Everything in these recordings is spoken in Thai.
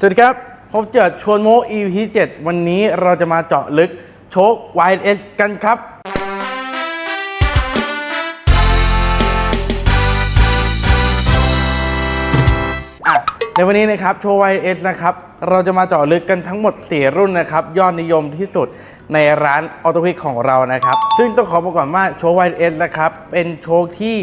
สวัสดีครับ พบเจอชวนโม EP 7วันนี้เราจะมาเจาะลึกโชค YS กันครับ อะ ในวันนี้นะครับโชว์ YS นะครับ เราจะมาเจาะลึกกันทั้งหมด 4 รุ่นนะครับ ยอดนิยมที่สุดในร้านออโต i ิกของเรานะครับ ซึ่งต้องขอบอกก่อนว่าโชว์ YS นะครับ เป็นโชว์ที่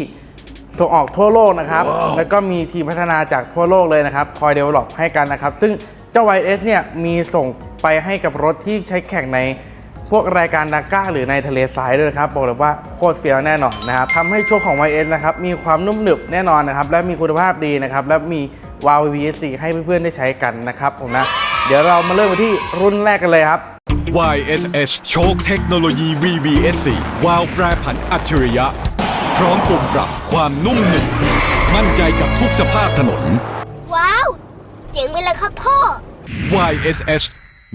ส่งออกทั่วโลกนะครับ แล้วก็มีทีมพัฒนาจากทั่วโลกเลยนะครับ คอยเดเวลลอปให้กันนะครับ ซึ่งเจ้า YS เนี่ยมีส่งไปให้กับรถที่ใช้แข่งในพวกรายการดาก้าหรือในทะเลทรายด้วยนะครับ บอกเลยว่าโคตรเฟี้ยวแน่นอนนะครับทำให้โชคของ YS นะครับมีความนุ่มหนึบแน่นอนนะครับ และมีคุณภาพดีนะครับ และมีวาล์ว VS4 ให้เพื่อนๆได้ใช้กันนะครับผมนะ เดี๋ยวเรามาเริ่มกันที่รุ่นแรกกันเลยครับ YSS โชคเทคโนโลยี VVS4 วาล์วแปรผันอัจฉริยะ พร้อมปุ่มปรับความนุ่มหนึบมั่นใจกับทุกสภาพถนน ว้าว เจ๋งไปเลยครับพ่อ YSS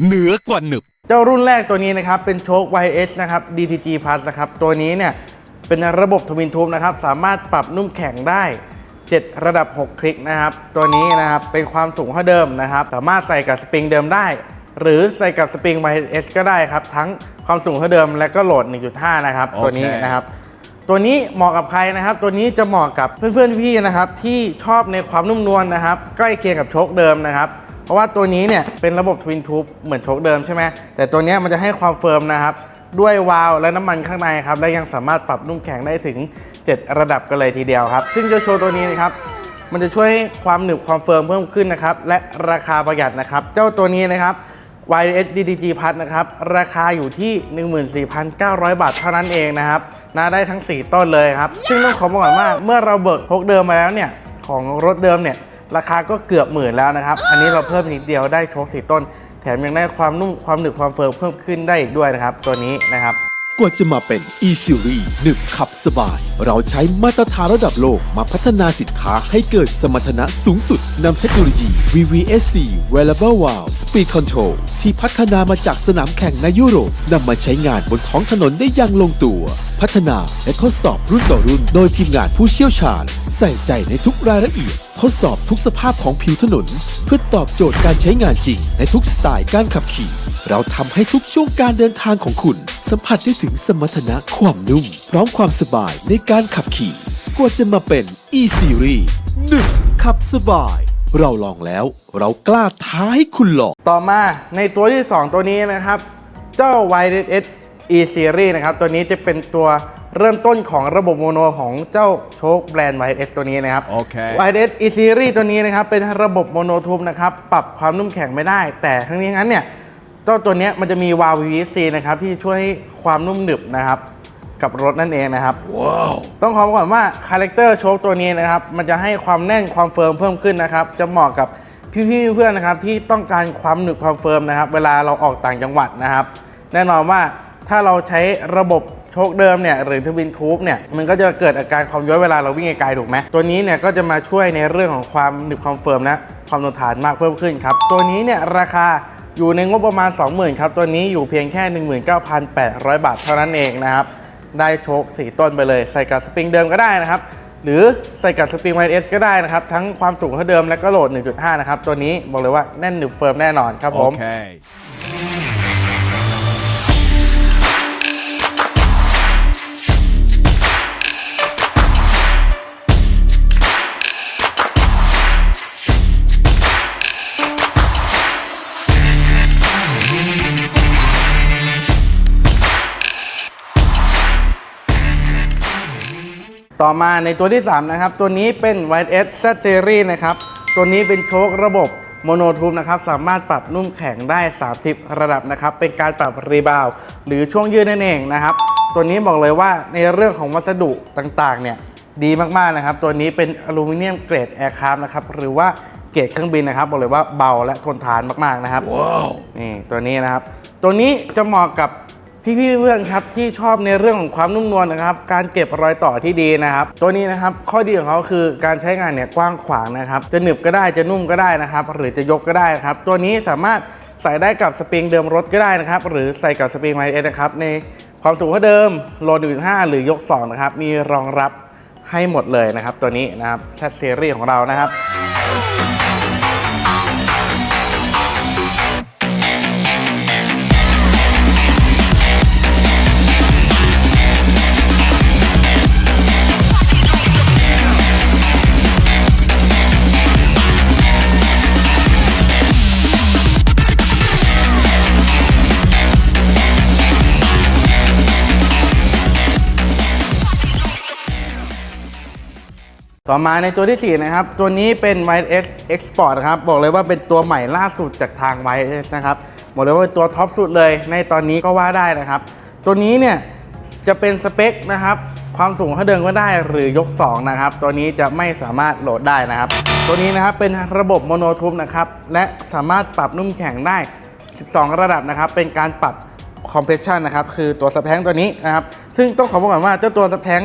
เหนือกว่าหนึบ เจ้ารุ่นแรกตัวนี้นะครับ เป็นโชค YS นะครับ DTG Plus นะครับ ตัวนี้เนี่ย เป็นระบบทวินทูบนะครับ สามารถปรับนุ่มแข็งได้ 7 ระดับ 6 คลิกนะครับ ตัวนี้นะครับ เป็นความสูงเท่าเดิมนะครับ สามารถใส่กับสปริงเดิมได้ หรือใส่กับสปริง YS ก็ได้ครับ ทั้งความสูงเท่าเดิมและก็โหลด 1.5 นะครับ ตัวนี้โอเคนะครับ ตัวนี้เหมาะกับใครนะครับ ตัวนี้จะเหมาะกับเพื่อนๆพี่ๆนะครับที่ชอบในความนุ่มนวลนะครับใกล้เคียงกับโชคเดิมนะครับเพราะว่าตัวนี้เนี่ยเป็นระบบทวินทูบเหมือนโชคเดิมใช่ไหมแต่ตัวนี้มันจะให้ความเฟิร์มนะครับด้วยวาล์วและน้ำมันข้างในครับและยังสามารถปรับนุ่มแข็งได้ถึง 7 ระดับกันเลยทีเดียวครับ ซึ่งเจะโชว์ตัวนี้นะครับมันจะช่วยความหนึบความเฟิร์มเพิ่มขึ้นนะครับและราคาประหยัดนะครับ เจ้าตัวนี้นะครับ YS DDG Plus นะครับ ราคาอยู่ที่ 14,900 บาทเท่านั้นเองนะครับนะได้ทั้ง 4 ต้นเลยครับ ซึ่งต้องขอบอกก่อนว่าเมื่อเราเบิกพกเดิมมาแล้วเนี่ย ของรถเดิมเนี่ย ราคาก็เกือบหมื่นแล้วนะครับ อันนี้เราเพิ่มนิดเดียวได้โชคสี่ต้น แถมยังได้ความนุ่มความหนึบความเฟิร์มเพิ่มขึ้นได้อีกด้วยนะครับ ตัวนี้นะครับ กว่าจะมาเป็น e-series หนึบขับสบาย เราใช้มาตรฐานระดับโลกมาพัฒนาสินค้าให้เกิดสมรรถนะสูงสุดนำเทคโนโลยี VVSC Variable Valve Speed Control ที่พัฒนามาจากสนามแข่งในยุโรปนำมาใช้งานบนท้องถนนได้อย่างลงตัว พัฒนาและทดสอบรุ่นต่อรุ่น โดยทีมงานผู้เชี่ยวชาญ ใส่ใจในทุกรายละเอียด ทดสอบทุกสภาพของผิวถนน เพื่อตอบโจทย์การใช้งานจริงในทุกสไตล์การขับขี่ เราทำให้ทุกช่วงการเดินทางของคุณ สัมผัสได้ถึงสมรรถนะความนุ่ม พร้อมความสบายในการขับขี่กว่าจะมาเป็น e-series 1ขับสบาย เราลองแล้ว เรากล้าท้าให้คุณลอง ต่อมาในตัวที่ 2 ตัวนี้นะครับ เจ้า YS E Series นะครับ ตัวนี้จะเป็นตัวเริ่มต้นของระบบโมโนของเจ้าโชคแบรนด์ YS ตัวนี้นะครับ โอเค YS E Series ตัวนี้นะครับ เป็นระบบโมโนทูบนะครับ ปรับความนุ่มแข็งไม่ได้ แต่ทั้งนี้งั้นเนี่ยเจ้าตัวเนี้ยมันจะมีวาล์ว VVC นะครับที่ช่วยให้ความนุ่มหนึบนะครับกับรถนั่นเองนะครับต้องขอบอกก่อนว่าคาแรคเตอร์โชคตัวนี้นะครับ มันจะให้ความแน่นความเฟิร์มเพิ่มขึ้นนะครับ จะเหมาะกับพี่ๆเพื่อนๆนะครับ ที่ต้องการความหนึบความเฟิร์มนะครับ เวลาเราออกต่างจังหวัดนะครับ แน่นอนว่าถ้าเราใช้ระบบโชคเดิมเนี่ยหรือทวินทูบเนี่ยมันก็จะเกิดอาการความย้อยเวลาเราวิ่งไกลๆถูกไหมตัวนี้เนี่ยก็จะมาช่วยในเรื่องของความหนึบความเฟิร์มและความทนทานมากเพิ่มขึ้นครับตัวนี้เนี่ยราคา อยู่ในงบประมาณ 20,000ครับตัวนี้อยู่เพียงแค่ 19,800 บาทเท่านั้นเองนะครับ ได้โชคสีต้นไปเลย ใส่กับสปริงเดิมก็ได้นะครับ หรือใส่กับสปริงไวเอสก็ได้นะครับ ทั้งความสูงเท่าเดิมและก็โหลด 1.5 นะครับ ตัวนี้บอกเลยว่าแน่นหนึบเฟิร์มแน่นอนครับผม Okay. ต่อมาในตัวที่ 3 นะครับ ตัวนี้เป็น YS Z Series นะครับ ตัวนี้เป็นโชคระบบโมโนทูบนะครับสามารถปรับนุ่มแข็งได้ 30 ระดับนะครับ เป็นการปรับรีบาวด์หรือช่วงยืดนั่นเองนะครับ ตัวนี้บอกเลยว่าในเรื่องของวัสดุต่างๆ เนี่ยดีมากๆนะครับ ตัวนี้เป็นอลูมิเนียมเกรดแอร์คราฟนะครับหรือว่าเกรดเครื่องบินนะครับบอกเลยว่าเบาและทนทานมากๆนะครับนี่ตัวนี้นะครับ ตัวนี้จะเหมาะกับ พี่ๆเพื่อนครับที่ชอบในเรื่องของความนุ่มนวลนะครับ การเก็บรอยต่อที่ดีนะครับ ตัวนี้นะครับข้อดีของเขาคือการใช้งานเนี่ยกว้างขวางนะครับ จะหนึบก็ได้จะนุ่มก็ได้นะครับ หรือจะยกก็ได้นะครับ ตัวนี้สามารถใส่ได้กับสปริงเดิมรถก็ได้นะครับ หรือใส่กับสปริงไมเอนะครับในความสูงเท่าเดิมโล1 5หรือยก 2 นะครับ มีรองรับให้หมดเลยนะครับ ตัวนี้นะครับแซดซีรีส์ของเรานะครับ ต่อมาในตัวที่ 4 นะครับ ตัวนี้เป็น YS Export นะครับ บอกเลยว่าเป็นตัวใหม่ล่าสุดจากทาง YS นะครับบอกเลยว่าเป็นตัวท็อปสุดเลยในตอนนี้ก็ว่าได้นะครับ ตัวนี้เนี่ยจะเป็นสเปคนะครับ ความสูงเขาเดินก็ได้หรือยก 2 นะครับ ตัวนี้จะไม่สามารถโหลดได้นะครับ ตัวนี้นะครับเป็นระบบโมโนทูปนะครับ และสามารถปรับนุ่มแข็งได้ 12 ระดับนะครับ เป็นการปรับคอมเพรสชันนะครับ คือตัวสแทงตัวนี้นะครับ ซึ่งต้องขอบอกก่อนว่าเจ้าตัวสแทง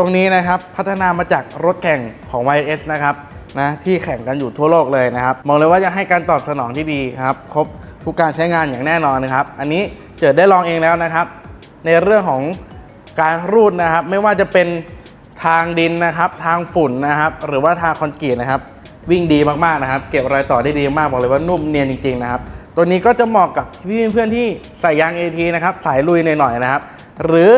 ตรงนี้นะครับพัฒนามาจากรถแข่งของ YS นะครับนะที่แข่งกันอยู่ทั่วโลกเลยนะครับมองเลยว่าจะให้การตอบสนองที่ดีครับครบทุกการใช้งานอย่างแน่นอนนะครับ อันนี้เจิดได้ลองเองแล้วนะครับ ในเรื่องของการรูดนะครับ ไม่ว่าจะเป็นทางดินนะครับ ทางฝุ่นนะครับ หรือว่าทางคอนกรีตนะครับ วิ่งดีมากๆนะครับ เก็บรอยต่อได้ดีมากบอกเลยว่านุ่มเนียนจริงๆนะครับ ตัวนี้ก็จะเหมาะกับพี่เพื่อนๆที่ใส่ยาง AT นะครับสายลุยหน่อยๆนะครับ หรือ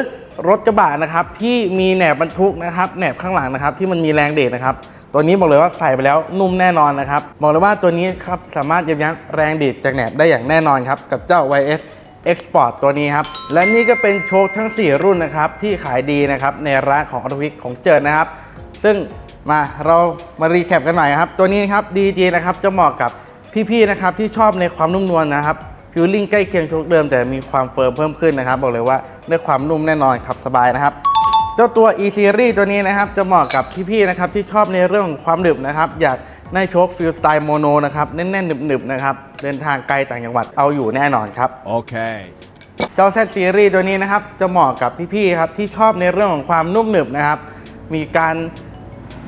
รถกระบะนะครับที่มีแหนบบรรทุกนะครับแหนบข้างหลังนะครับที่มันมีแรงเดชนะครับตัวนี้บอกเลยว่าใส่ไปแล้วนุ่มแน่นอนนะครับบอกเลยว่าตัวนี้ครับสามารถยับยั้งแรงดีดจากแหนบได้อย่างแน่นอนครับกับเจ้า YS Export ตัวนี้ครับและนี่ก็เป็นโชคทั้ง 4 รุ่นนะครับที่ขายดีนะครับในร้านของอ t วิกของเจิดนะครับ ซึ่งมาเรามารีแคปกันหน่อยครับตัวนี้ครับ DG นะครับจะเหมาะกับพี่ๆนะครับที่ชอบในความนุ่มนวลนะครับ ฟิลลิ่งใกล้เคียงโชคเดิมแต่มีความเฟิร์มเพิ่มขึ้นนะครับ บอกเลยว่าได้ความนุ่มแน่นอนขับสบายนะครับ เจ้าตัว e series ตัวนี้นะครับ จะเหมาะกับพี่ๆนะครับที่ชอบในเรื่องของความหนึบนะครับ อยากได้โชคฟิลสไตล์โมโนนะครับแน่นๆหนึบๆนะครับเดินทางไกลต่างจังหวัดเอาอยู่แน่นอนครับ Okay. เจ้า Z Series ตัวนี้นะครับจะเหมาะกับพี่ๆครับที่ชอบในเรื่องของความนุ่มหนึบนะครับมีการ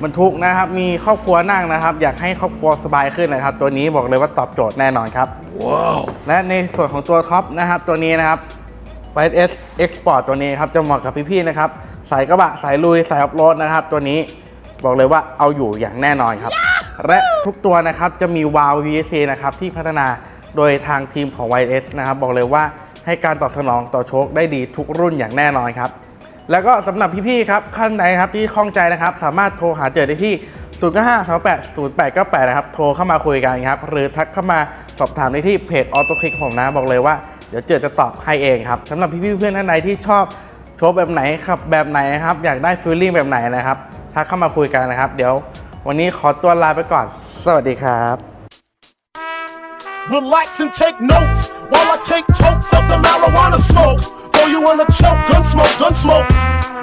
บรรทุกนะครับ มีครอบครัวนั่งนะครับ อยากให้ครอบครัวสบายขึ้นนะครับ ตัวนี้บอกเลยว่าตอบโจทย์แน่นอนครับและในส่วนของตัวท็อปนะครับ ตัวนี้นะครับ YS Export ตัวนี้ครับ จะเหมาะกับพี่ๆนะครับ สายกระบะ สายลุย สายออฟโรดนะครับ ตัวนี้บอกเลยว่าเอาอยู่อย่างแน่นอนครับ และทุกตัวนะครับ จะมีวาล์ว VSC นะครับ ที่พัฒนาโดยทางทีมของ YS นะครับ บอกเลยว่าให้การตอบสนองต่อโชคได้ดีทุกรุ่นอย่างแน่นอนครับ แล้วก็สำหรับพี่ๆครับขั้นใดครับที่ข้องใจนะครับ สามารถโทรหาเจอได้ที่ 0 9 5 2 8 0 8 9 8 นะครับ โทรเข้ามาคุยกันครับ หรือทักเข้ามาสอบถามได้ที่เพจออโต้คลิกผมนะ บอกเลยว่าเดี๋ยวเจอจะตอบให้เองครับสำหรับพี่ๆเพื่อนท่านใดที่ชอบโชว์แบบไหนขับแบบไหนนะครับ อยากได้ฟีลลิ่งแบบไหนนะครับทักเข้ามาคุยกันนะครับ เดี๋ยววันนี้ขอตัวลาไปก่อน สวัสดีครับ Relax and take notes while I take totes of the marijuana smoke. Throw you in a choke, gun smoke, gun smoke.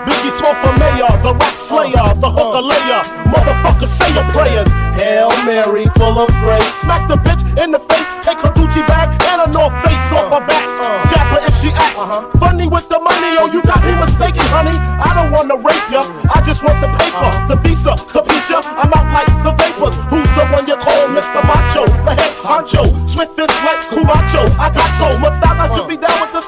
Biggie Smalls for mayor, the rock slayer, the hooker oh. layer. Motherfucker, say your prayers. Hail Mary, full of grace. Smack the bitch in the face, take her Gucci bag and a North Face off her back. Uh. Jab her if she act uh-huh. funny with the money. Oh, you got me mistaken, honey. I don't wanna rape ya, I just want the paper, uh-huh. the visa, capisha. I'm out like the vapors. Who's the one you call Mr. Macho? The head honcho, swift is like Cumacho. I got so much I should be down with the